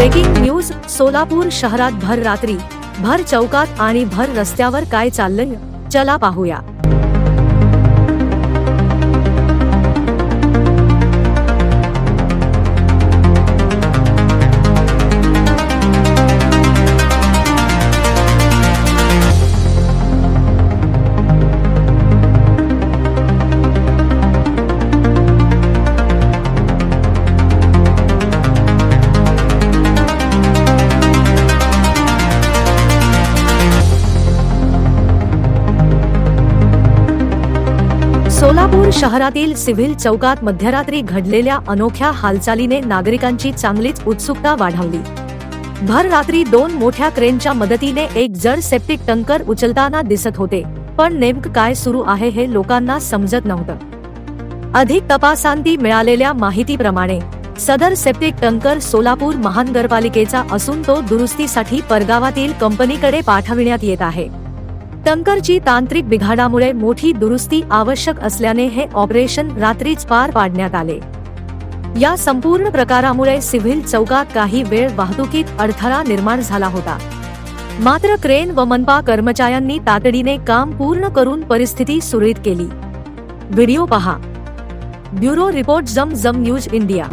Breaking news Solapur शहरात भर रात्री भर चौकात आणि भर रस्त्यावर काय चाललंय चला पाहूया. सोलापूर शहरातील सिव्हिल चौकात मध्यरात्री घडलेल्या अनोख्या हालचालीने नागरिकांची चांगलीच उत्सुकता वाढवली. भर रात्री दोन मोठ्या क्रेनच्या मदतीने एक जड सेप्टिक टंकर उचलताना दिसत होते पण नेमकं काय सुरू आहे हे लोकांना समजत नव्हतं. अधिक तपासांती मिळालेल्या माहितीप्रमाणे सदर सेप्टिक टंकर सोलापूर महानगरपालिकेचा असून तो दुरुस्तीसाठी परगावातील कंपनीकडे पाठविण्यात येत आहे. टंकरची तांत्रिक बिघाडामुळे मोठी दुरुस्ती आवश्यक असल्याने हे ऑपरेशन रात्रीच पार पाडण्यात आले. या संपूर्ण प्रकारामुळे सिव्हिल चौकात काही वेळ वाहतुकीत अडथळा निर्माण झाला होता. मात्र क्रेन व मनपा कर्मचाऱ्यांनी तातडीने काम पूर्ण करून परिस्थिती सुरळीत केली. व्हिडिओ पहा. ब्युरो रिपोर्ट जम जम न्यूज इंडिया.